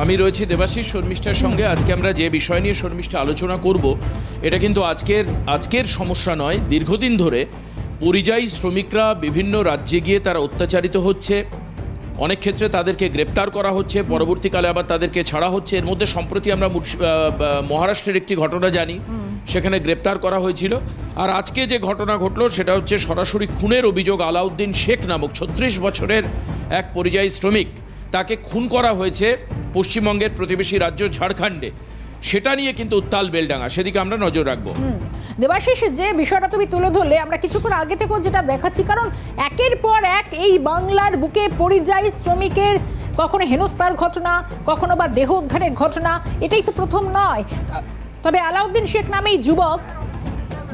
আমি রয়েছি দেবাশিস শর্মিষ্ঠার সঙ্গে। আজকে আমরা যে বিষয় নিয়ে শর্মিষ্ঠা আলোচনা করব এটা কিন্তু আজকের আজকের সমস্যা নয়। দীর্ঘদিন ধরে পরিযায়ী শ্রমিকরা বিভিন্ন রাজ্যে গিয়ে তারা অত্যাচারিত হচ্ছে। অনেক ক্ষেত্রে তাদেরকে গ্রেপ্তার করা হচ্ছে পরবর্তীকালে আবার তাদেরকে ছাড়া হচ্ছে। এর মধ্যে সম্প্রতি আমরা মহারাষ্ট্রের একটি ঘটনা জানি। সেখানে গ্রেপ্তার করা হয়েছিল। আর আজকে যে ঘটনা ঘটলো সেটা হচ্ছে সরাসরি খুনের অভিযোগ আলাউদ্দিন শেখ নামক ছত্রিশ বছরের এক পরিযায়ী শ্রমিক। তাকে খুন করা হয়েছে পশ্চিমবঙ্গের প্রতিবেশী রাজ্য ঝাড়খণ্ডে। সেটা নিয়ে কিন্তু উত্তাল বেলডাঙ্গা। সেদিকে আমরা নজর রাখব। দেবাশিস যে বিষয়টা তুমি তুলে ধরলে, আমরা কিছুক্ষণ আগে থেকেও যেটা দেখাচ্ছি, কারণ একের পর এক এই বাংলার বুকে পরিযায়ী শ্রমিকের কখনো হেনস্থার ঘটনা, কখনো বা দেহ উদ্ধারের ঘটনা, এটাই তো প্রথম নয়। তবে আলাউদ্দিন শেখ নামে এই যুবক,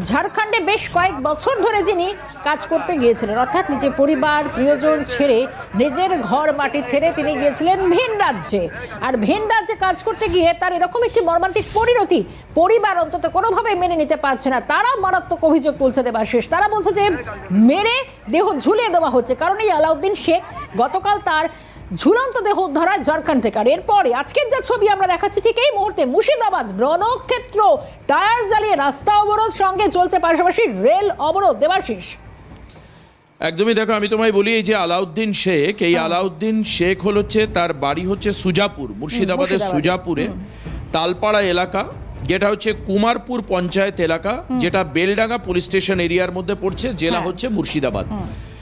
ঝাড়খণ্ডে বেশ কয়েক বছর ধরে যিনি কাজ করতে গিয়েছিলেন। অর্থাৎ নিজের পরিবার, প্রিয়জন ছেড়ে নিজের ঘর, মাটি ছেড়ে তিনি গিয়েছিলেন ভিন রাজ্যে। আর ভিন রাজ্যে কাজ করতে গিয়ে তার এরকম একটি মর্মান্তিক পরিণতি পরিবার অন্তত কোনোভাবে মেনে নিতে পারছে না। তারা মারাত্মক অভিযোগ তুলছে দেবার শেষ তারা বলছে যে মেরে দেহ ঝুলিয়ে দেওয়া হচ্ছে। কারণ এই আলাউদ্দিন শেখ গতকাল তার ঝুলন্ত দেহ উদ্ধার হয় ঝাড়খণ্ড থেকে। আর এরপরে আজকের যা ছবি আমরা দেখাচ্ছি ঠিক এই মুহূর্তে মুর্শিদাবাদ রণক্ষেত্র, টায়ার জ্বালিয়ে রাস্তা অবরোধ সঙ্গে চলছে পাশাপাশি রেল অবরোধ। দেবাশিস। একদমই দেখো আমি তোমায় বলি এই যে আলাউদ্দিন শেখ এই আলাউদ্দিন শেখ হল হচ্ছে তার বাড়ি হচ্ছে সুজাপুর মুর্শিদাবাদের সুজাপুরে তালপাড়া এলাকা যেটা হচ্ছে কুমারপুর পঞ্চায়েত এলাকা যেটা বেলডাঙ্গা পুলিশ স্টেশন এরিয়ার মধ্যে পড়ছে জেলা হ্যাঁ। হচ্ছে মুর্শিদাবাদ।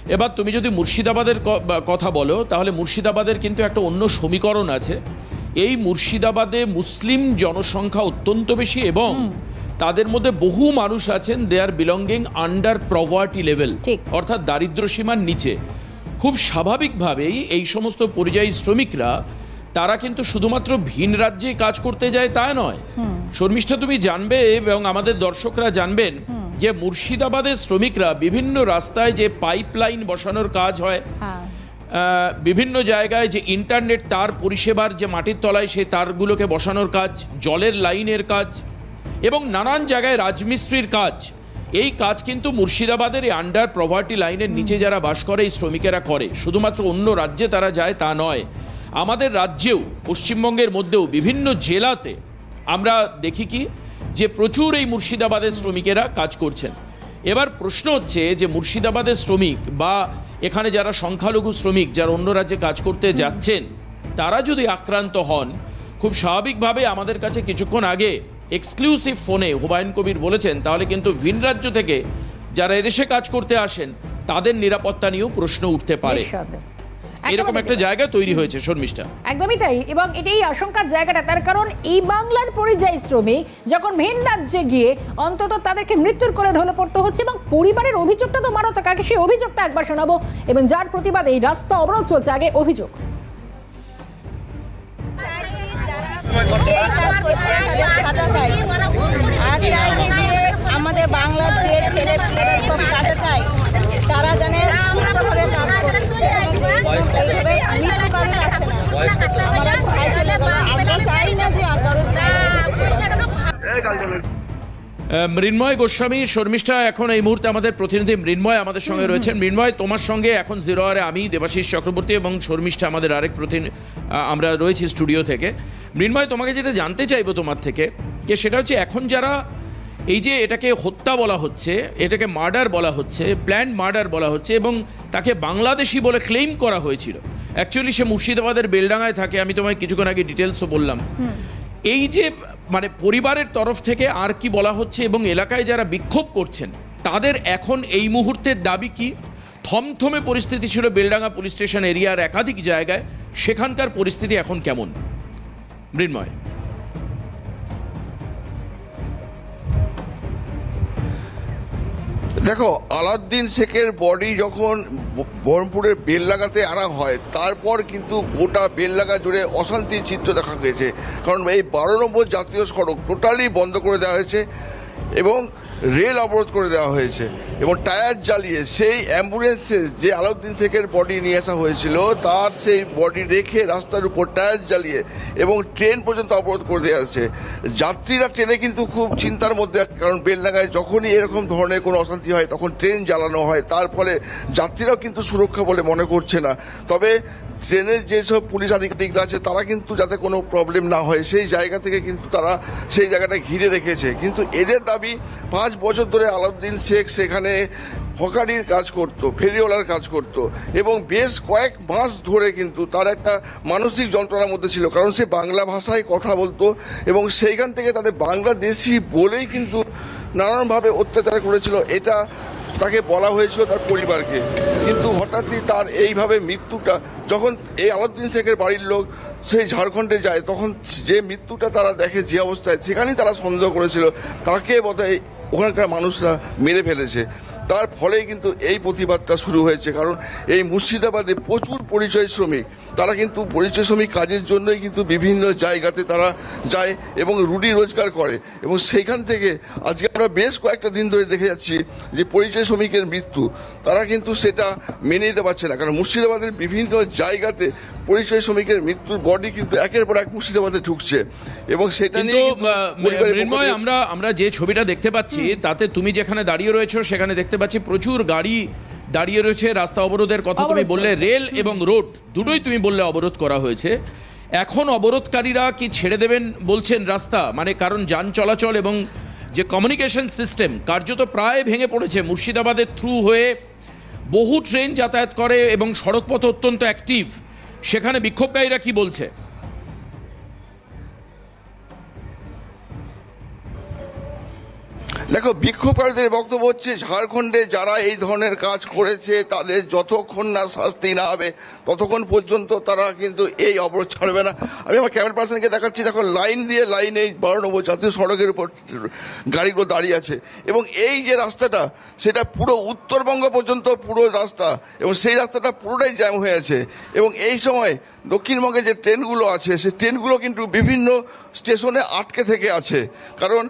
এবার তুমি যদি মুর্শিদাবাদের কথা বলো তাহলে মুর্শিদাবাদের কিন্তু একটা অন্য সমীকরণ আছে। এই মুর্শিদাবাদে মুসলিম জনসংখ্যা অত্যন্ত বেশি এবং তাদের মধ্যে বহু মানুষ আছেন they are belonging under poverty level অর্থাৎ দারিদ্র সীমার নিচে। খুব স্বাভাবিকভাবেই এই সমস্ত পরিযায়ী শ্রমিকরা তারা কিন্তু শুধুমাত্র ভিন রাজ্যে কাজ করতে যায় তা নয়। শর্মিষ্ঠা তুমি জানবে এবং আমাদের দর্শকরা জানবেন যে মুর্শিদাবাদের শ্রমিকরা বিভিন্ন রাস্তায় যে পাইপলাইন বসানোর কাজ হয় হ্যাঁ। আহ, বিভিন্ন জায়গায় যে ইন্টারনেট তার পরিষেবার যে মাটির তলায় সেই তারগুলোকে বসানোর কাজ জলের লাইনের কাজ এবং নানান জায়গায় রাজমিস্ত্রির কাজ। এই কাজ কিন্তু মুর্শিদাবাদের এই আন্ডার প্রভার্টি লাইনের নিচে যারা বাস করে, এই শ্রমিকেরা করে। শুধুমাত্র অন্য রাজ্যে তারা যায় তা নয়। আমাদের রাজ্যেও, পশ্চিমবঙ্গের মধ্যেও বিভিন্ন জেলাতে আমরা দেখি কি, যে প্রচুর এই মুর্শিদাবাদের শ্রমিকেরা কাজ করছেন। এবার প্রশ্ন হচ্ছে যে মুর্শিদাবাদের শ্রমিক বা এখানে যারা সংখ্যালঘু শ্রমিক, যারা অন্য রাজ্যে কাজ করতে যাচ্ছেন, তারা যদি আক্রান্ত হন, খুব স্বাভাবিকভাবে আমাদের কাছে কিছুক্ষণ আগে এক্সক্লুসিভ ফোনে হুমায়ুন কবির বলেছেন তাহলে কিন্তু ভিন রাজ্য থেকে যারা এদেশে কাজ করতে আসেন তাদের নিরাপত্তা নিয়েও প্রশ্ন উঠতে পারে। এরকম একটা জায়গা তৈরি হয়েছে শর্মিষ্ঠা একদমই তাই এবং এটাই আশঙ্কার জায়গাটা তার কারণ এই বাংলার পরিযায়ী শ্রমিক যখন ভিন রাজ্যে গিয়ে অন্তত তাদেরকে মৃত্যুর কোলে ঢলে পড়তে হচ্ছে এবং পরিবারের অভিযোগটা তো মারাত্মক আগে সেই অভিযোগটা একবার শোনাবো এবং যার প্রতিবাদে এই রাস্তা অবরোধ চলছে আগে অভিযোগ। কাজ তাদের সাজা চাইছি আর চাইছি যে আমাদের বাংলার যে ছেলে পেলেরা সব সাজা চায় তারা যেন সুস্থভাবে কাজ করে না আমার চাই না যে আর কারোর মৃন্ময় গোস্বামী শর্মিষ্ঠা এখন এই মুহূর্তে আমাদের প্রতিনিধি মৃন্ময় আমাদের সঙ্গে রয়েছেন। মৃন্ময় তোমার সঙ্গে এখন জিরো আরে আমি দেবাশিস চক্রবর্তী এবং শর্মিষ্ঠা আমাদের আরেক প্রতিনিধি আমরা রয়েছি স্টুডিও থেকে। মৃন্ময় তোমাকে যেটা জানতে চাইব তোমার থেকে যে সেটা হচ্ছে এখন যারা এই যে এটাকে হত্যা বলা হচ্ছে এটাকে মার্ডার বলা হচ্ছে প্ল্যান্ড মার্ডার বলা হচ্ছে এবং তাকে বাংলাদেশি বলে ক্লেম করা হয়েছিল। অ্যাকচুয়ালি সে মুর্শিদাবাদের বেলডাঙায় থাকে আমি তোমায় কিছুক্ষণ আগে ডিটেলসও বললাম। এই যে মানে পরিবারের তরফ থেকে আর কি বলা হচ্ছে এবং এলাকায় যারা বিক্ষোভ করছেন, তাদের এখন এই মুহূর্তের দাবি কি? থমথমে পরিস্থিতি ছিল বেলডাঙ্গা পুলিশ স্টেশন এরিয়ার একাধিক জায়গায়। সেখানকার পরিস্থিতি এখন কেমন? মৃন্ময়। দেখো, আলাউদ্দিন শেখের বডি যখন ব- বেল লাগাতে আনা হয়, তারপর কিন্তু গোটা বেল লাগা জুড়ে অশান্তির চিত্র দেখা গেছে। কারণ এই বারো নম্বর জাতীয় সড়ক টোটালি বন্ধ করে দেওয়া হয়েছে এবং রেল অবরোধ করে দেওয়া হয়েছে এবং টায়ার জ্বালিয়ে সেই অ্যাম্বুলেন্সে যে আলাউদ্দিন শেখের বডি নিয়ে আসা হয়েছিল, তার সেই বডি রেখে রাস্তার উপর টায়ার জ্বালিয়ে এবং ট্রেন পর্যন্ত অবরোধ করে দেওয়া আছে যাত্রীরা ট্রেনে কিন্তু খুব চিন্তার মধ্যে, কারণ বেলডাঙ্গায় যখনই এরকম ধরনের কোনো অশান্তি হয়, তখন ট্রেন জ্বালানো হয়। তার ফলে যাত্রীরাও কিন্তু সুরক্ষা বলে মনে করছে না। তবে ট্রেনের যেসব পুলিশ আধিকারিকরা আছে, তারা কিন্তু যাতে কোনো প্রবলেম না হয়, সেই জায়গা থেকে কিন্তু তারা সেই জায়গাটা ঘিরে রেখেছে। কিন্তু এদের দাবি, পাঁচ বছর ধরে আলাউদ্দিন শেখ সেখানে হকারির কাজ করত, ফেরিওয়ালার কাজ করত এবং বেশ কয়েক মাস ধরে কিন্তু তার একটা মানসিক যন্ত্রণার মধ্যে ছিল। কারণ সে বাংলা ভাষায় কথা বলতো এবং সেইখান থেকে তাদের বাংলাদেশি বলেই কিন্তু নানানভাবে অত্যাচার করেছিল। এটা তাকে বলা হয়েছিল তার পরিবারকে। কিন্তু হঠাৎই তার এইভাবে মৃত্যুটা, যখন এই আলাউদ্দিন শেখের বাড়ির লোক সেই ঝাড়খণ্ডে যায়, তখন যে মৃত্যুটা তারা দেখে, যে অবস্থায়, সেখানেই তারা সন্দেহ করেছিল। তাকে বোধহয় ওখানকার মানুষরা মেরে ফেলেছে। তার ফলেই কিন্তু এই প্রতিবাদটা শুরু হয়েছে কারণ এই মুর্শিদাবাদে প্রচুর পরিচয় শ্রমিক। তারা কিন্তু পরিচয় শ্রমিক কাজের জন্যই কিন্তু বিভিন্ন জায়গাতে তারা যায় এবং রুটি রোজগার করে। এবং সেইখান থেকে আজকে আমরা বেশ কয়েকটা দিন ধরে দেখে যাচ্ছি যে পরিচয় শ্রমিকের মৃত্যু। তারা কিন্তু সেটা মেনে নিতে পারছে না কারণ মুর্শিদাবাদের বিভিন্ন জায়গাতে পরিচয় শ্রমিকের মৃত্যুর বডি কিন্তু একের পর এক মুর্শিদাবাদে ঢুকছে। এবং সেটা নিয়ে আমরা আমরা যে ছবিটা দেখতে পাচ্ছি তাতে তুমি যেখানে দাঁড়িয়ে রয়েছো সেখানে দেখতে পাচ্ছি প্রচুর গাড়ি দাঁড়িয়ে রয়েছে রাস্তা অবরোধের কথা তুমি বললে রেল এবং রোড দুটোই তুমি বললে অবরোধ করা হয়েছে। এখন অবরোধকারীরা কি ছেড়ে দেবেন বলছেন রাস্তা? মানে কারণ যান চলাচল এবং যে কমিউনিকেশন সিস্টেম কার্যত প্রায় ভেঙে পড়েছে। মুর্শিদাবাদের থ্রু হয়ে বহু ট্রেন যাতায়াত করে এবং সড়কপথ অত্যন্ত অ্যাক্টিভ সেখানে বিক্ষোভকারীরা কি বলছে? দেখো, বিক্ষোভকারীদের বক্তব্য হচ্ছে, ঝাড়খণ্ডে যারা এই ধরনের কাজ করেছে, তাদের যতক্ষণ না শাস্তি না হবে, ততক্ষণ পর্যন্ত তারা কিন্তু এই অবরোধ ছাড়বে না। আমি আমার ক্যামেরা পার্সনকে দেখাচ্ছি, দেখো, লাইন দিয়ে লাইনে বারো নম্বর জাতীয় সড়কের উপর গাড়িগুলো দাঁড়িয়ে আছে। এবং এই যে রাস্তাটা, সেটা পুরো উত্তরবঙ্গ পর্যন্ত পুরো রাস্তা, এবং সেই রাস্তাটা পুরোটাই জ্যাম হয়ে আছে। এবং এই সময় দক্ষিণবঙ্গে যে ট্রেনগুলো আছে, সেই ট্রেনগুলো কিন্তু বিভিন্ন স্টেশনে আটকে থেকে আছে। কারণ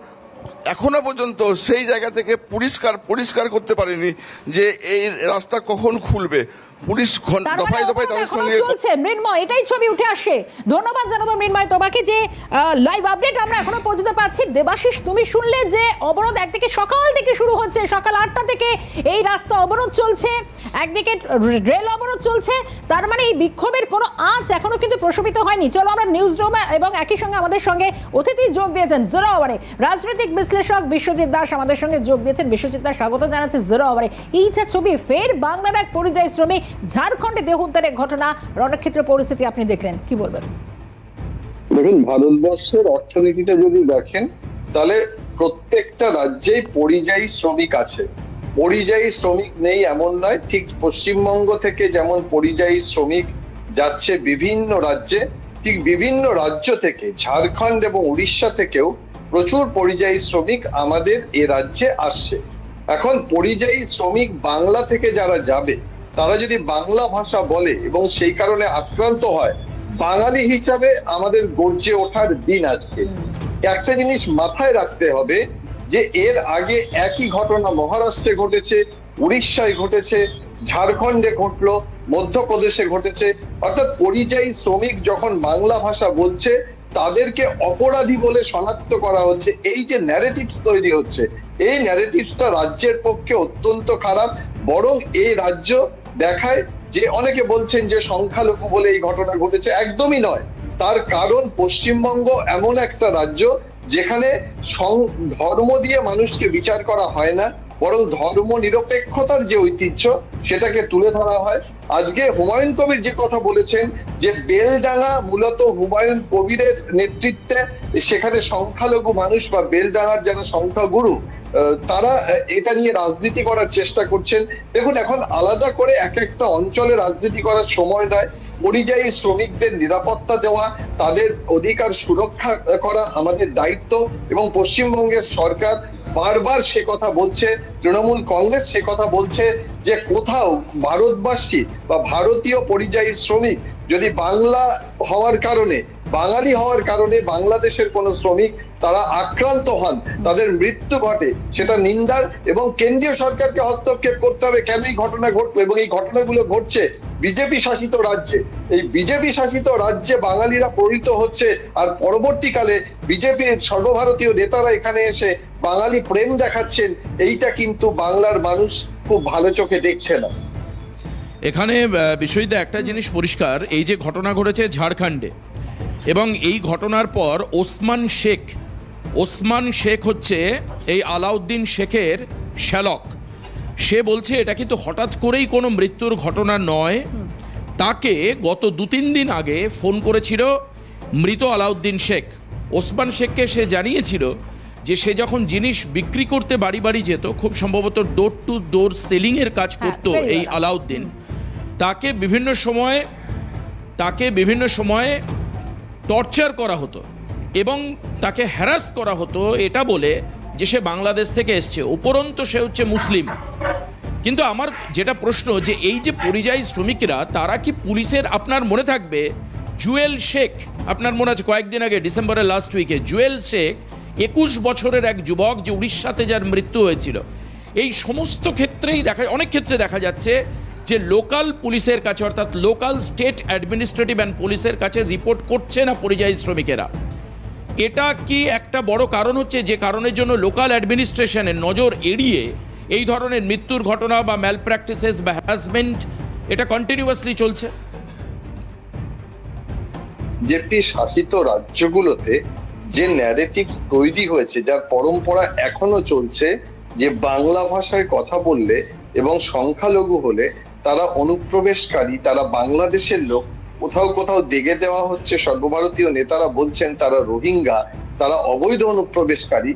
এখনও পর্যন্ত সেই জায়গা থেকে পরিষ্কার পরিষ্কার করতে পারেনি যে এই রাস্তা কখন খুলবে। পুলিশ মানে দফায় দফায় তাদের সঙ্গে চলছে। মৃন্ময় এটাই ছবি উঠে আসে। ধন্যবাদ জানাব মৃন্ময় তোমাকে যে লাইভ আপডেট আমরা এখনও পর্যন্ত পাচ্ছি। দেবাশিস তুমি শুনলে যে অবরোধ একদিকে সকাল থেকে শুরু হচ্ছে সকাল আটটা থেকে এই রাস্তা অবরোধ চলছে একদিকে রেল অবরোধ চলছে। তার মানে এই বিক্ষোভের কোনো আঁচ এখনও কিন্তু প্রশমিত হয়নি। চলো আমরা নিউজ রুমে এবং একই সঙ্গে আমাদের সঙ্গে অতিথি যোগ দিয়েছেন জোরো ওভারে রাজনৈতিক বিশ্লেষক বিশ্বজিৎ দাস আমাদের সঙ্গে যোগ দিয়েছেন। বিশ্বজিৎ দাস স্বাগত জানাচ্ছে জোরো এই যে ছবি, ফের বাংলার এক পরিযায়ী শ্রমিক ঝাড়খণ্ডে দেহ উদ্ধারের ঘটনা রণক্ষেত্র পরিস্থিতি আপনি দেখলেন, কি বলবেন? দেখুন, ভারতবর্ষের অর্থনীতিটা যদি দেখেন, তাহলে প্রত্যেকটা রাজ্যেই পরিযায়ী শ্রমিক আছে। পরিযায়ী শ্রমিক নেই এমন নয়, ঠিক পশ্চিমবঙ্গ থেকে যেমন পরিযায়ী শ্রমিক যাচ্ছে বিভিন্ন রাজ্যে, ঠিক বিভিন্ন রাজ্য থেকে, ঝাড়খণ্ড এবং উড়িষ্যা থেকেও প্রচুর পরিযায়ী শ্রমিক আমাদের এ রাজ্যে আসছে। এখন পরিযায়ী শ্রমিক বাংলা থেকে যারা যাবে, তারা যদি বাংলা ভাষা বলে এবং সেই কারণে আক্রান্ত হয়, বাঙালি হিসাবে আমাদের গর্জে ওঠার দিন আজকে। একটা জিনিস মাথায় রাখতে হবে যে এর আগে একই ঘটনা মহারাষ্ট্রে ঘটেছে, উড়িষ্যায় ঘটেছে, ঝাড়খণ্ডে ঘটলো, মধ্যপ্রদেশে ঘটেছে। অর্থাৎ পরিযায়ী শ্রমিক যখন বাংলা ভাষা বলছে তাদেরকে অপরাধী বলে শনাক্ত করা হচ্ছে। এই যে ন্যারেটিভ তৈরি হচ্ছে, এই ন্যারেটিভসটা রাজ্যের পক্ষে অত্যন্ত খারাপ, বরং এই রাজ্য দেখায় যে অনেকে বলছেন যে সংখ্যালঘু বলে এই ঘটনা ঘটেছে। একদমই নয়। তার কারণ পশ্চিমবঙ্গ এমন একটা রাজ্য যেখানে ধর্ম দিয়ে মানুষকে বিচার করা হয় না। বরং ধর্ম নিরপেক্ষতার যে ঐতিহ্য, সেটাকে তুলে ধরা হয়। আজকে হুমায়ুন কবির যে কথা বলেছেন, যে বেলডাঙ্গা মূলত হুমায়ুন কবিরের নেতৃত্বে, সেখানে সংখ্যালঘু মানুষ বা বেলডাঙ্গার যারা সংখ্যাগুরু তারা এটা নিয়ে রাজনীতি করার চেষ্টা করছেন। দেখুন, এখন আলাদা করে এক একটা অঞ্চলে রাজনীতি করার সময় নয় পরিযায়ী শ্রমিকদের নিরাপত্তা দেওয়া, তাদের অধিকার সুরক্ষা করা আমাদের দায়িত্ব এবং পশ্চিমবঙ্গের সরকার বারবার সে কথা বলছে, তৃণমূল কংগ্রেস সে কথা বলছে যে কোথাও ভারতবাসী বা ভারতীয় পরিযায়ী শ্রমিক যদি বাংলা হওয়ার কারণে, বাঙালি হওয়ার কারণে বাংলাদেশের কোন শ্রমিক তারা আক্রান্ত হন, তাদের মৃত্যু ঘটে, সেটা নিন্দার এবং কেন্দ্রীয় সরকারকে হস্তক্ষেপ করতে হবে কেন এই ঘটনা ঘটবে এবং এই ঘটনাগুলো ঘটছে বিজেপি শাসিত রাজ্যে। এই বিজেপি শাসিত রাজ্যে বাঙালিরা পরিণত হচ্ছে আর পরবর্তীকালে বিজেপির সর্বভারতীয় নেতারা এখানে এসে বাঙালি প্রেম দেখাচ্ছেন, এইটা কিন্তু বাংলার মানুষ খুব ভালো চোখে দেখছে না। এখানে বিষয়টা একটা জিনিস পরিষ্কার, এই যে ঘটনা ঘটেছে ঝাড়খণ্ডে, এবং এই ঘটনার পর ওসমান শেখ ওসমান শেখ হচ্ছে এই আলাউদ্দিন শেখের শ্যালক। সে বলছে এটা কিন্তু হঠাৎ করেই কোনো মৃত্যুর ঘটনা নয়। তাকে গত দু তিন দিন আগে ফোন করেছিল মৃত আলাউদ্দিন শেখ। ওসমান শেখকে সে জানিয়েছিল যে সে যখন জিনিস বিক্রি করতে বাড়ি বাড়ি যেত খুব সম্ভবত ডোর টু ডোর সেলিংয়ের কাজ হ্যাঁ, করতো এই আলাউদ্দিন। তাকে বিভিন্ন সময়ে তাকে বিভিন্ন সময়ে টর্চার করা হতো এবং তাকে হ্যারাস করা হতো এটা বলে যে সে বাংলাদেশ থেকে এসছে, উপরন্ত সে হচ্ছে মুসলিম। কিন্তু আমার যেটা প্রশ্ন যে এই যে পরিযায়ী শ্রমিকরা, তারা কি পুলিশের আপনার মনে থাকবে? জুয়েল শেখ, আপনার মনে আছে কয়েকদিন আগে, ডিসেম্বরের লাস্ট উইকে জুয়েল শেখ একুশ বছরের এক যুবক যে উড়িষ্যাতে যার মৃত্যু হয়েছিল। এই সমস্ত ক্ষেত্রেই দেখা, অনেক ক্ষেত্রে দেখা যাচ্ছে যে লোকাল পুলিশের কাছে, অর্থাৎ লোকাল স্টেট অ্যাডমিনিস্ট্রেটিভ অ্যান্ড পুলিশের কাছে রিপোর্ট করছে না পরিযায়ী শ্রমিকেরা। এটা কি একটা বড় কারণ হচ্ছে যে কারণের জন্য লোকাল অ্যাডমিনিস্ট্রেশনের নজর এড়িয়ে এই ধরনের মৃত্যুর ঘটনা বা ম্যাল প্র্যাকটিসেস বা হ্যারাসমেন্ট এটা কন্টিনিউয়াসলি চলছে? বিজেপি শাসিত রাজ্যগুলোতে যে ন্যারেটিভ তৈরি হয়েছে, যার পরম্পরা এখনও চলছে, যে বাংলা ভাষায় কথা বললে এবং সংখ্যালঘু হলে তারা অনুপ্রবেশকারী, তারা বাংলাদেশের লোক কোথাও কোথাও দেগে দেওয়া হচ্ছে। সর্বভারতীয় নেতারা বলছেন, তারা রোহিঙ্গা, তারা অবৈধ অনুপ্রবেশকারী।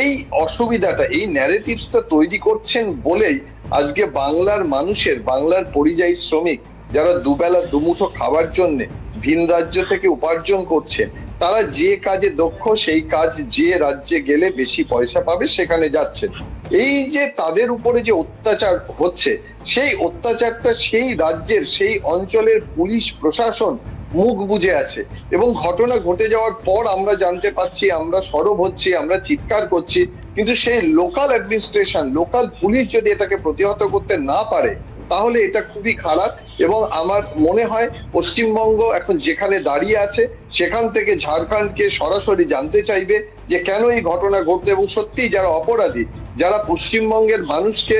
এই অসুবিধাটা, এই ন্যারেটিভসটা তৈরি করছেন বলেই আজকে বাংলার মানুষের, বাংলার পরিযায়ী শ্রমিক যারা দুবেলা দুমুঠো খাবার জন্য ভিন রাজ্য থেকে উপার্জন করছে, তারা যে কাজে দক্ষ, সেই কাজ যে রাজ্যে গেলে বেশি পয়সা পাবে, সেখানে যাচ্ছেন। এই যে তাদের উপরে যে অত্যাচার হচ্ছে, সেই অত্যাচারটা সেই রাজ্যের, সেই অঞ্চলের পুলিশ প্রশাসন মুখ বুঝে আছে। এবং ঘটনা ঘটে যাওয়ার পর আমরা জানতে পাচ্ছি, আমরা সরব হচ্ছি, আমরা চিৎকার করছি, কিন্তু সেই লোকাল অ্যাডমিনিস্ট্রেশন লোকাল পুলিশ যদি এটাকে প্রতিহত করতে না পারে, তাহলে এটা খুবই খারাপ। এবং আমার মনে হয় পশ্চিমবঙ্গ এখন যেখানে দাঁড়িয়ে আছে, সেখান থেকে ঝাড়খণ্ডকে সরাসরি জানতে চাইবে যে কেন এই ঘটনা ঘটলো এবং সত্যি যারা অপরাধী যারা পশ্চিমবঙ্গের মানুষকে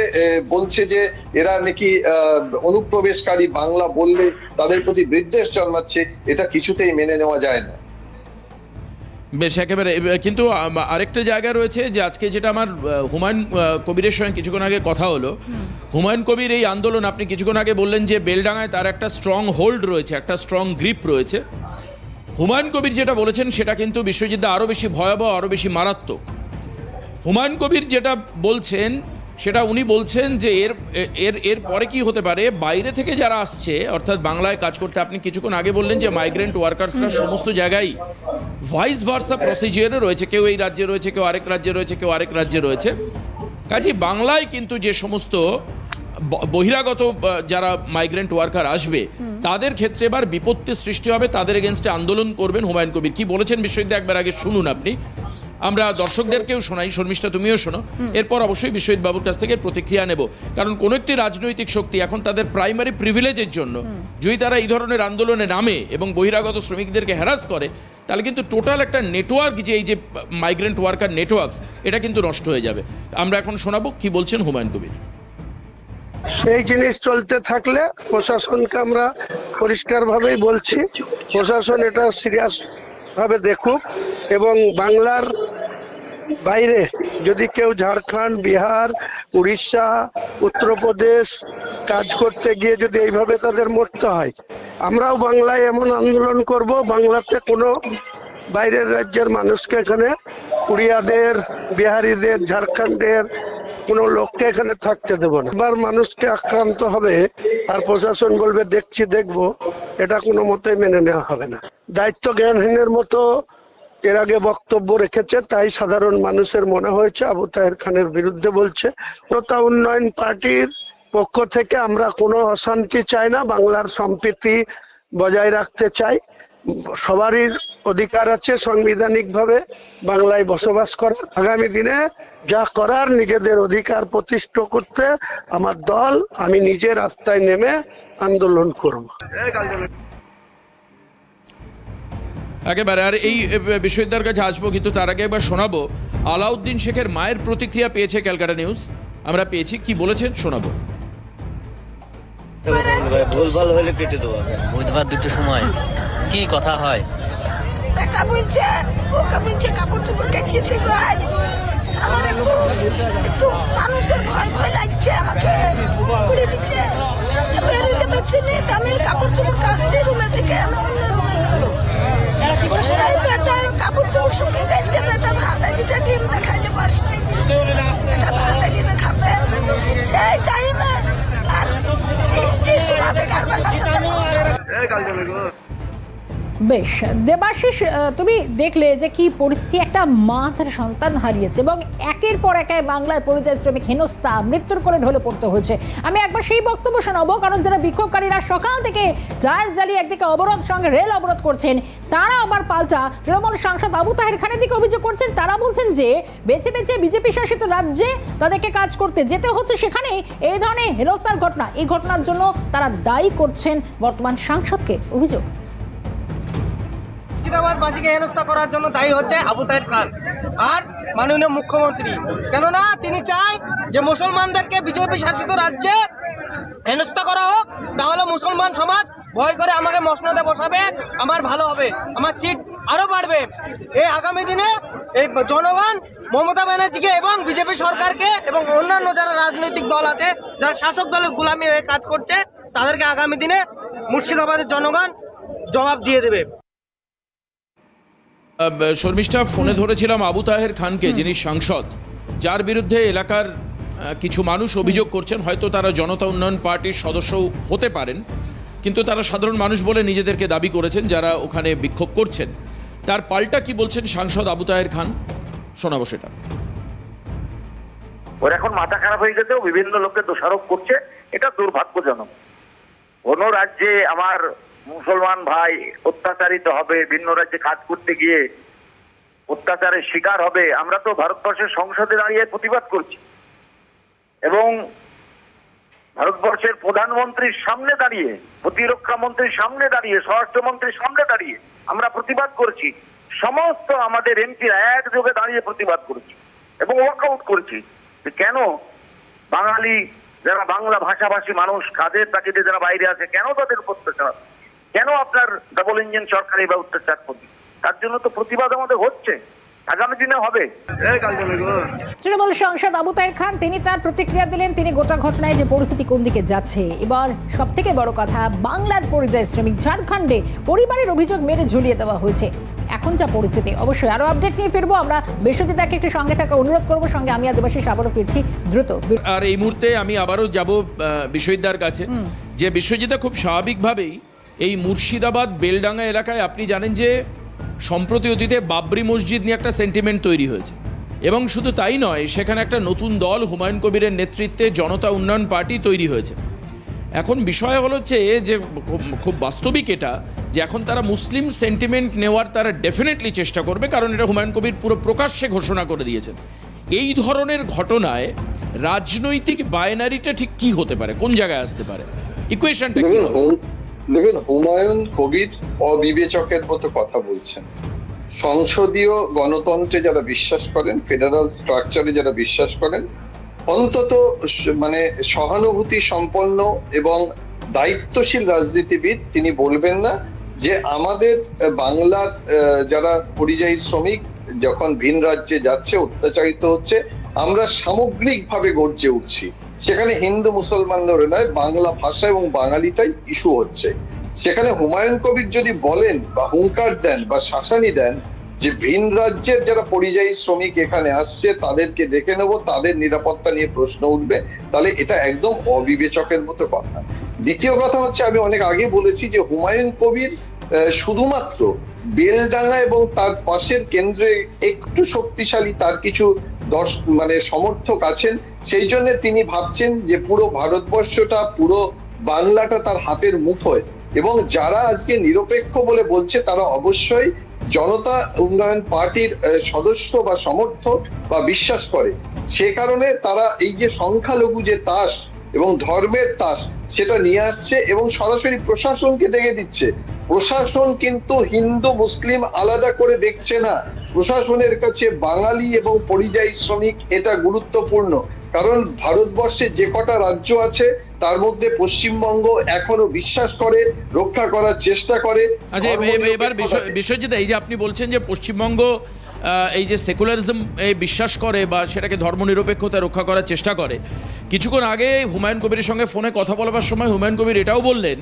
বলছে যে এরা নাকি আহ, অনুপ্রবেশকারী বাংলা বললে তাদের প্রতি বিদ্বেষ জন্মাচ্ছে এটা কিছুতেই মেনে নেওয়া যায় না। বেশ একেবারে। কিন্তু আরেকটা জায়গা রয়েছে যে আজকে যেটা আমার হুমায়ুন কবিরের সঙ্গে কিছুক্ষণ আগে কথা হলো। হুমায়ুন কবির এই আন্দোলন আপনি কিছুক্ষণ আগে বললেন যে বেলডাঙায় তার একটা স্ট্রং হোল্ড রয়েছে একটা স্ট্রং গ্রিপ রয়েছে। হুমায়ুন কবির যেটা বলেছেন সেটা কিন্তু বিশ্বযুদ্ধে আরও বেশি ভয়াবহ আরও বেশি মারাত্মক। হুমায়ুন কবির যেটা বলছেন, সেটা উনি বলছেন যে এর এর এর পরে কি হতে পারে? বাইরে থেকে যারা আসছে, অর্থাৎ বাংলায় কাজ করতে আপনি কিছুক্ষণ আগে বললেন যে মাইগ্রেন্ট ওয়ার্কার্সরা সমস্ত জায়গায় ভাইস ভার্সা প্রসিজিয়ারে রয়েছে। কেউ এই রাজ্যে রয়েছে, কেউ আরেক রাজ্যে রয়েছে, কেউ আরেক রাজ্যে রয়েছে। কাজে বাংলায় কিন্তু যে সমস্ত বহিরাগত যারা মাইগ্রেন্ট ওয়ার্কার আসবে, তাদের ক্ষেত্রে এবার বিপত্তি সৃষ্টি হবে, তাদের এগেনস্টে আন্দোলন করবেন হুমায়ুন কবির। কি বলেছেন বিশ্বজিৎ একবার আগে শুনুন আপনি। আমরা দর্শকদেরকেও শোনাই শর্মিষ্ঠা তুমিও শোনো। এরপর অবশ্যই বিশ্বজিৎ বাবুর কাছ থেকে প্রতিক্রিয়া নেব। কারণ কোনো একটি রাজনৈতিক শক্তি এখন তাদের প্রাইমারি প্রিভিলেজের জন্য যদি তারা এই ধরনের আন্দোলনে নামে এবং বহিরাগত শ্রমিকদেরকে হ্যারাস করে তাহলে কিন্তু টোটাল একটা নেটওয়ার্ক যে এই যে মাইগ্রেন্ট ওয়ার্কার নেটওয়ার্কস এটা কিন্তু নষ্ট হয়ে যাবে। আমরা এখন শোনাবো কি বলছেন হুমায়ুন কবির। এই জিনিস চলতে থাকলে প্রশাসনকে আমরা পরিষ্কার ভাবেই বলছি। প্রশাসন এটা সিরিয়াস ভাবে দেখুক এবং বাংলার বাইরে যদি কেউ ঝাড়খণ্ড, বিহার, উড়িষ্যা, উত্তরপ্রদেশ কাজ করতে গিয়ে যদি এইভাবে তাদের মরতে হয়, আমরাও বাংলায় এমন আন্দোলন করব, বাংলাতে কোনো বাইরের রাজ্যের মানুষকে এখানে উড়িয়াদের, বিহারিদের, ঝাড়খণ্ডের কোনো লোককে এখানে থাকতে দেব না। এবার মানুষকে আক্রান্ত হবে, আর প্রশাসন বলবে, দেখছি, দেখব। এটা কোনো মতেই মেনে নেওয়া হবে না। দায়িত্ব জ্ঞানহীনের মতো এর আগে বক্তব্য রেখেছে, তাই সাধারণ মানুষের মনে হয়েছে, আবু তাহের খানের বিরুদ্ধে বলছে প্রতা উন্নয়ন পার্টির পক্ষ থেকে আমরা কোনো অশান্তি চাই না, বাংলার সম্প্রীতি বজায় রাখতে চাই। সবারই অধিকার আছে সাংবিধানিকভাবে বাংলায় বসবাস করার। আগামী দিনে যা করার নিজেদের অধিকার প্রতিষ্ঠা করতে আমার দল, আমি নিজে রাস্তায় নেমে আন্দোলন করব। একেবারে আর এই বিশ্ববিদ্যালয়ের কাছে আসব কিন্তু তার আগে একবার শোনাবো। আলাউদ্দিন শেখের মায়ের প্রতিক্রিয়া পেয়েছে ক্যালকাটা নিউজ। আমরা পেয়েছি কি বলেছেন শোনাবো। ভুল ভালো হলে কেটে দেবো। বুধবার দুটো সময় কি কথা হয়? বেটা বলছে ওকে বলছে কাপড় চোপড় কেচেছে গাছ আমার একটু একটু মানুষের ভয় ভয় লাগছে আমাকে দিচ্ছে। তো বেরোতে পারছি না। আমি রুমে থেকে আমি অন্য রুমে বেটা কাপড় চোপড় শুকিয়ে গেছে, বেটা ভাত ডিম দিতে টাইমে আর টিসু হাতে কাপড় বেশ, দেবাশিস তুমি দেখলে যে কি পরিস্থিতি একটা মা তার সন্তান হারিয়েছে এবং একের পর এক বাংলায় পরিযায়ী শ্রমিক হেনস্থা, মৃত্যুর কোলে ঢলে পড়তে হয়েছে। আমি একবার সেই বক্তব্য শোনাবো, কারণ যারা বিক্ষোভকারীরা সকাল থেকে টায়ার জ্বালিয়ে একদিকে অবরোধ সঙ্গে রেল অবরোধ করছেন, তারা আবার পাল্টা তৃণমূল সাংসদ আবু তাহের খানের দিকে অভিযোগ করছেন। তারা বলছেন যে, বেছে বেছে বিজেপি শাসিত রাজ্যে তাদেরকে কাজ করতে যেতে হচ্ছে সেখানে এই ধরনের হেনস্থার ঘটনা। এই ঘটনার জন্য তারা দায়ী করছেন বর্তমান সাংসদকে। অভিযোগ? মুর্শিদাবাদ বাসীকে হেনস্থা করার জন্য দায়ী হচ্ছে আবু তাহের খান আর মাননীয় মুখ্যমন্ত্রী। কেননা তিনি চায় যে মুসলমানদেরকে বিজেপি শাসিত রাজ্যে হেনস্থা করা হোক, তাহলে মুসলমান সমাজ ভয় করে আমাকে মসনদে বসাবে, আমার ভালো হবে, আমার সিট আরও বাড়বে। এই আগামী দিনে এই জনগণ মমতা ব্যানার্জিকে এবং বিজেপি সরকারকে এবং অন্যান্য যারা রাজনৈতিক দল আছে, যারা শাসক দলের গুলামি হয়ে কাজ করছে, তাদেরকে আগামী দিনে মুর্শিদাবাদের জনগণ জবাব দিয়ে দেবে। শর্মিষ্ঠা ফোনে ধরেছিলাম আবু তাহের খানকে যিনি সাংসদ। যার বিরুদ্ধে এলাকার কিছু মানুষ অভিযোগ করছেন হয়তো তারা জনতা উন্নয়ন পার্টির সদস্য হতে পারেন। কিন্তু তারা সাধারণ মানুষ বলে নিজেদেরকে দাবি করেছেন যারা ওখানে বিক্ষোভ করছেন। তার পাল্টা কি বলছেন সাংসদ আবু তাহের খান? শোনাবো সেটা। ওর এখন মাথা খারাপ হয়ে গেছে বিভিন্ন লোককে দোষারোপ করছে এটা দুর্ভাগ্যজনক। কোন রাজ্যে আমার মুসলমান ভাই, অত্যাচারিত হবে, ভিন্ন রাজ্যে কাজ করতে গিয়ে অত্যাচারের শিকার হবে। আমরা তো ভারতবর্ষের সংসদে দাঁড়িয়ে প্রতিবাদ করছি। এবং ভারতবর্ষের প্রধানমন্ত্রীর সামনে দাঁড়িয়ে, প্রতিরক্ষা মন্ত্রীর সামনে দাঁড়িয়ে, স্বরাষ্ট্রমন্ত্রীর সামনে দাঁড়িয়ে আমরা প্রতিবাদ করছি। সমস্ত আমাদের এমপিরা একযোগে দাঁড়িয়ে প্রতিবাদ করছি এবং ওয়ার্কআউট করছি যে কেন বাঙালি, যারা বাংলা ভাষাভাষী মানুষ কাজের তাগিদে যারা বাইরে আছে, কেন তাদের উপর অত্যাচার কেন আপনার ডাবল ইঞ্জিন সরকার এবার অত্যাচার করবে তার জন্য তো প্রতিবাদ আমাদের হচ্ছে। আগামী দিনে হবে। তৃণমূল সাংসদ আবু তাহের খান তিনি তার প্রতিক্রিয়া দিলেন তিনি গোটা ঘটনায় যে পরিস্থিতি কোন দিকে যাচ্ছে। এবার সব থেকে বড় কথা বাংলার পরিযায়ী শ্রমিক ঝাড়খণ্ডে পরিবারের অভিযোগ মেরে ঝুলিয়ে দেওয়া হয়েছে। এখন যা পরিস্থিতি অবশ্যই আরও আপডেট নিয়ে ফিরবো আমরা। বিশ্বজিৎ একটু সঙ্গে থাকা অনুরোধ করব সঙ্গে আমি আদিবাসী আবারও ফিরছি দ্রুত। আর এই মুহূর্তে আমি আবারও যাব বিশ্বজিদার কাছে। যে বিশ্বজিৎ খুব স্বাভাবিকভাবেই এই মুর্শিদাবাদ বেলডাঙ্গা এলাকায় আপনি জানেন যে সম্প্রতি অতীতে বাবরি মসজিদ নিয়ে একটা সেন্টিমেন্ট তৈরি হয়েছে। এবং শুধু তাই নয় সেখানে একটা নতুন দল হুমায়ুন কবিরের নেতৃত্বে জনতা উন্নয়ন পার্টি তৈরি হয়েছে। এখন বিষয় হলো হচ্ছে যে খুব- বাস্তবিক এটা যে এখন তারা মুসলিম সেন্টিমেন্ট নেওয়ার তারা ডেফিনেটলি চেষ্টা করবে কারণ এটা হুমায়ুন কবির পুরো প্রকাশ্যে ঘোষণা করে দিয়েছেন। এই ধরনের ঘটনায় রাজনৈতিক বায়নারিটা ঠিক কি হতে পারে? কোন জায়গায় আসতে পারে? ইকুয়েশনটা কি হবে? দেখুন, হুমায়ুন কবির অবিবেচকের মতো কথা বলছেন। সংসদীয় গণতন্ত্রে যারা বিশ্বাস করেন, ফেডারাল স্ট্রাকচারে যারা বিশ্বাস করেন, অন্তত মানে সহানুভূতি সম্পন্ন এবং দায়িত্বশীল রাজনীতিবিদ তিনি বলবেন না যে আমাদের বাংলার যারা পরিযায়ী শ্রমিক যখন ভিন রাজ্যে যাচ্ছে, অত্যাচারিত হচ্ছে, আমরা সামগ্রিকভাবে গর্জে উঠছি। সেখানে হিন্দু মুসলমান ধরে নয়, বাংলা ভাষা এবং বাঙালিটাই ইস্যু হচ্ছে। সেখানে হুমায়ুন কবির যদি বলেন বা হুঙ্কার দেন বা শাসানি দেন যে ভিন রাজ্যের যারা পরিযায়ী শ্রমিক এখানে আসছে, তাদেরকে দেখে নেব, তাদের নিরাপত্তা নিয়ে প্রশ্ন উঠবে, তাহলে এটা একদম অবিবেচকের মতো কথা। দ্বিতীয় কথা হচ্ছে, আমি অনেক আগে বলেছি যে হুমায়ুন কবির শুধুমাত্র বেলডাঙ্গা এবং তার পাশের কেন্দ্রে একটু শক্তিশালী তার কিছু দশ মানে সমর্থক আছেন, সেই জন্য তিনি ভাবছেন যে পুরো ভারতবর্ষটা, পুরো বাংলাটা তার হাতের মুঠোয়। এবং যারা আজকে নিরপেক্ষ বলে বলছে, তারা অবশ্যই জনতা উন্নয়ন পার্টির সদস্য বা সমর্থক বা বিশ্বাস করে। সে কারণে তারা এই যে সংখ্যালঘু যে তাস এবং ধর্মের তাস সেটা নিয়ে আসছে এবং সরাসরি প্রশাসনকে দেখে দিচ্ছে। প্রশাসন কিন্তু হিন্দু মুসলিম আলাদা করে দেখছে না। প্রশাসনের কাছে বাঙালি এবং পরিযায়ী শ্রমিক এটা গুরুত্বপূর্ণ। কারণ ভারতবর্ষে যে কটা রাজ্য আছে তার মধ্যে পশ্চিমবঙ্গ এখনও বিশ্বাস করে রক্ষা করার চেষ্টা করে। আচ্ছা এবার বিষয় ধর্মনিরপেক্ষতাকে। বিশ্বজিৎ এই যে আপনি বলছেন যে পশ্চিমবঙ্গ এই যে সেকুলারিজম এ বিশ্বাস করে বা সেটাকে ধর্মনিরপেক্ষতা রক্ষা করার চেষ্টা করে। কিছুক্ষণ আগে হুমায়ুন কবিরের সঙ্গে ফোনে কথা বলবার সময় হুমায়ুন কবির এটাও বললেন,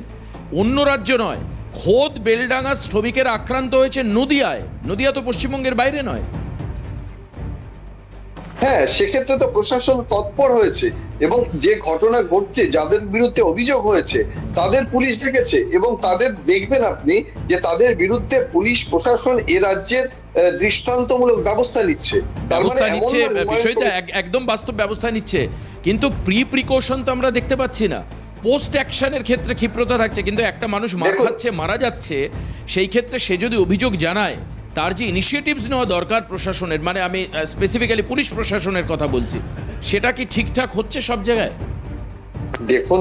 অন্য রাজ্য নয়, খোদ বেলডাঙ্গা শ্রমিকের আক্রান্ত হয়েছে নদিয়ায়। নদিয়া তো পশ্চিমবঙ্গের বাইরে নয়। হ্যাঁ সেক্ষেত্রে তো প্রশাসন তৎপর হয়েছে এবং যে ঘটনা ঘটছে, যাদের বিরুদ্ধে অভিযোগ হয়েছে, তাদের পুলিশ ডেকেছে এবং তাদের দেখবেন আপনি যে তাদের বিরুদ্ধে পুলিশ, প্রশাসন এ রাজ্যের দৃষ্টান্তমূলক ব্যবস্থা নিচ্ছে। মানে ব্যবস্থা নিচ্ছে বিষয়টা একদম বাস্তব ব্যবস্থা নিচ্ছে। কিন্তু প্রি প্রিকশন তো আমরা দেখতে পাচ্ছি না। পোস্ট অ্যাকশনের ক্ষেত্রে ক্ষিপ্রতা থাকছে কিন্তু একটা মানুষ মার খাচ্ছে মারা যাচ্ছে সেই ক্ষেত্রে সে যদি অভিযোগ জানায় তার যে ইনিশিয়েটিভস নেওয়া দরকার প্রশাসনের মানে আমি স্পেসিফিক্যালি পুলিশ প্রশাসনের কথা বলছি সেটা কি ঠিকঠাক হচ্ছে সব জায়গায়? দেখুন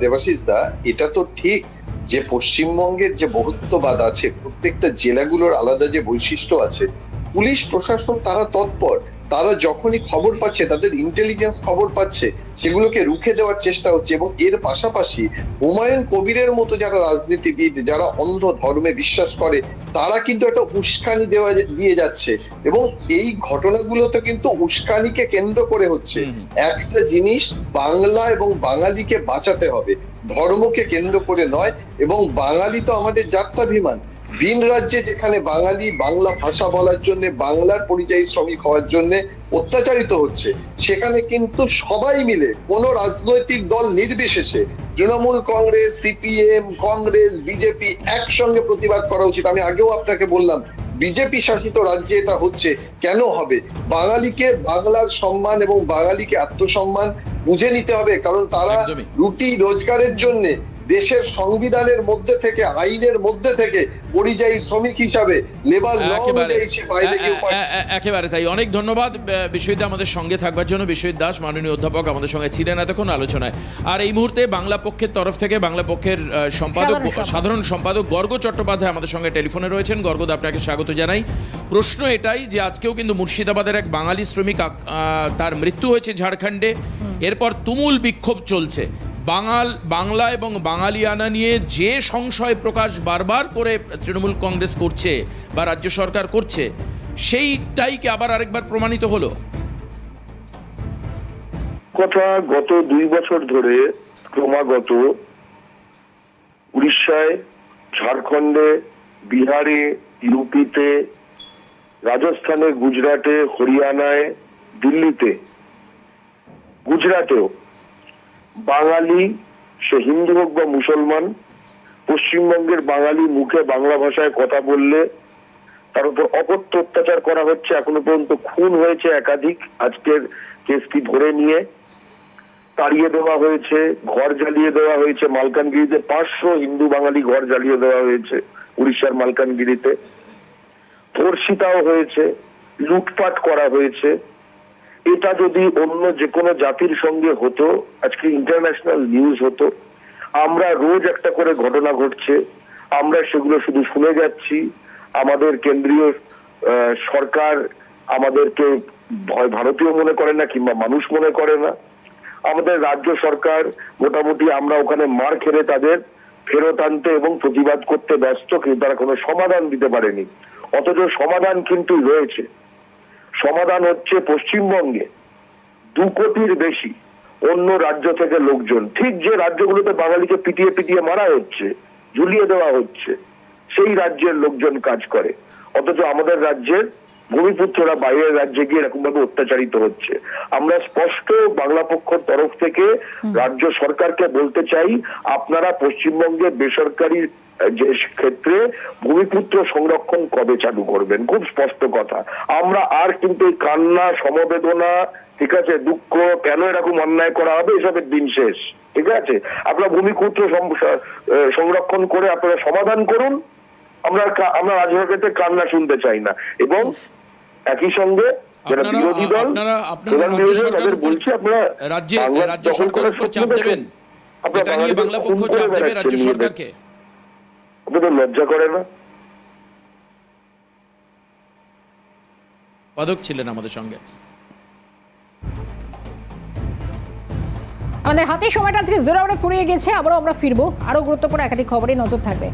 দেবাশিস দা এটা তো ঠিক যে পশ্চিমবঙ্গের যে বহুত্ববাদ আছে প্রত্যেকটা জেলাগুলোর আলাদা যে বৈশিষ্ট্য আছে পুলিশ প্রশাসন তারা তৎপর। তারা যখনই খবর পাচ্ছে তাদের ইন্টেলিজেন্স খবর পাচ্ছে সেগুলোকে রুখে দেওয়ার চেষ্টা হচ্ছে এবং এর পাশাপাশি হুমায়ুন কবিরের মতো যারা রাজনীতিবিদ যারা অন্ধ ধর্মে বিশ্বাস করে তারা কিন্তু একটা উস্কানি দেওয়া দিয়ে যাচ্ছে এবং এই ঘটনাগুলোতে কিন্তু উস্কানিকে কেন্দ্র করে হচ্ছে। একটা জিনিস বাংলা এবং বাঙালিকে বাঁচাতে হবে। ধর্মকে কেন্দ্র করে নয়, এবং বাঙালি তো আমাদের যাত্রাভিমান। ভিন রাজ্যে যেখানে বাঙালি বাংলা ভাষা বলার জন্য, বাংলার পরিযায়ী শ্রমিক হওয়ার জন্য অত্যাচারিত হচ্ছে, সেখানে কিন্তু সবাই মিলে কোনো রাজনৈতিক দল নির্বিশেষে তৃণমূল কংগ্রেস, সিপিএম, কংগ্রেস, বিজেপি একসঙ্গে প্রতিবাদ করা উচিত। আমি আগেও আপনাকে বললাম, বিজেপি শাসিত রাজ্যে এটা হচ্ছে, কেন হবে? বাঙালিকে বাংলার সম্মান এবং বাঙালিকে আত্মসম্মান বুঝে নিতে হবে কারণ তারা। রুটি রোজগারের জন্য দেশের সংবিধানের মধ্যে থেকে আইনের মধ্যে থেকে পরিযায়ী শ্রমিক হিসাবে লেবার ল একেবারে। অনুযায়ী সে বাইরে গিয়ে এ- উপায় এ- এ- একেবারে তাই। অনেক ধন্যবাদ বিশ্বজিৎ আমাদের সঙ্গে থাকবার জন্য। বিশ্বজিৎ দাস মাননীয় অধ্যাপক আমাদের সঙ্গে ছিলেন এতক্ষণ আলোচনায়। আর এই মুহূর্তে বাংলা পক্ষের তরফ থেকে বাংলা পক্ষের সম্পাদক সাধারণ সম্পাদক। গর্গ চট্টোপাধ্যায় আমাদের সঙ্গে টেলিফোনে রয়েছেন। গর্গদ আপনাকে স্বাগত জানাই। প্রশ্ন এটাই যে আজকেও কিন্তু মুর্শিদাবাদের এক বাঙালি শ্রমিক তার মৃত্যু হয়েছে ঝাড়খণ্ডে। এরপর তুমুল বিক্ষোভ চলছে। বাঙাল, বাংলা এবং বাঙালিয়ানা নিয়ে যে সংশয় প্রকাশ বারবার করে তৃণমূল কংগ্রেস করছে বা রাজ্য সরকার করছে, সেইটাই কি আবার আরেকবার প্রমাণিত হলো? কথা গত দুই বছর ধরে ক্রমাগত উড়িষ্যায়, ঝাড়খণ্ডে, বিহারে, ইউপিতে, রাজস্থানে, গুজরাটে, হরিয়ানায়, দিল্লিতে, গুজরাটেও বাঙালি, সে হিন্দু হোক বা মুসলমান, পশ্চিমবঙ্গের বাঙালি মুখে বাংলা ভাষায় কথা বললে তার উপর অকথ্য অত্যাচার করা হচ্ছে, এখনও পর্যন্ত খুন হয়েছে একাধিক আজকের কেসটি ধরে নিয়ে। তাড়িয়ে দেওয়া হয়েছে, ঘর জ্বালিয়ে দেওয়া হয়েছে, মালকানগিরিতে পাঁচশো হিন্দু বাঙালি ঘর জ্বালিয়ে দেওয়া হয়েছে উড়িষ্যার মালকানগিরিতে। ধর্ষিতাও হয়েছে, লুটপাট করা হয়েছে। এটা যদি অন্য যে কোনো জাতির সঙ্গে হতো, আজকে ইন্টারন্যাশনাল নিউজ হতো, আমরা রোজ একটা করে ঘটনা ঘটছে, আমরা সেগুলো শুধু শুনে যাচ্ছি, আমাদের কেন্দ্রীয় সরকার আমাদেরকে ভয় ভারতীয় মনে করে না কিংবা মানুষ মনে করে না। আমাদের রাজ্য সরকার মোটামুটি আমরা ওখানে মার খেলে তাদের ফেরত আনতে এবং প্রতিবাদ করতে ব্যস্ত, কিন্তু তারা কোনো সমাধান দিতে পারেনি। অথচ সমাধান কিন্তু রয়েছে। সমাধান হচ্ছে পশ্চিমবঙ্গে। দু কোটির বেশি অন্য রাজ্য থেকে লোকজন। ঠিক যে রাজ্যগুলোতে বাঙালিকে পিটিয়ে পিটিয়ে মারা হচ্ছে ঝুলিয়ে দেওয়া হচ্ছে সেই রাজ্যের লোকজন কাজ করে। অথচ আমাদের রাজ্যের ভূমিপুত্ররা বাইরের রাজ্যে গিয়ে এরকম ভাবে অত্যাচারিত হচ্ছে। আমরা স্পষ্ট বাংলা পক্ষের তরফ থেকে রাজ্য সরকারকে বলতে চাই আপনারা পশ্চিমবঙ্গে বেসরকারি যে ক্ষেত্রে ভূমিপুত্র সংরক্ষণ কবে চালু করবেন? খুব স্পষ্ট কথা। আমরা আর কিন্তু এই কান্না সমবেদনা ঠিক আছে দুঃখ কেন এরকম অন্যায় করা হবে এসবের দিন শেষ। ঠিক আছে? আপনারা ভূমিপুত্র সংরক্ষণ করে আপনারা সমাধান করুন। আমরা আমরা রাজনীতিতে কান্না শুনতে চাই না। এবং একই সঙ্গে যারা আপনারা- বিরোধী দল আপনারা আপনারা প্রধান রাজ্য বিরোধী সরকারের তাদের বলছি আপনারা রাজ্যে রাজ্য সরকারের চাপ দেবেন। এটা নিয়ে বাংলা পক্ষ চাপ দেবে রাজ্য সরকারকে। আপনাদের লজ্জা করে না। পদক ছিলেন আমাদের সঙ্গে। আমাদের হাতে সময়টা আজকে জোরাবরে ফুরিয়ে গেছে আবারও আমরা ফিরবো। আরও গুরুত্বপূর্ণ একাধিক খবরে নজর থাকবে।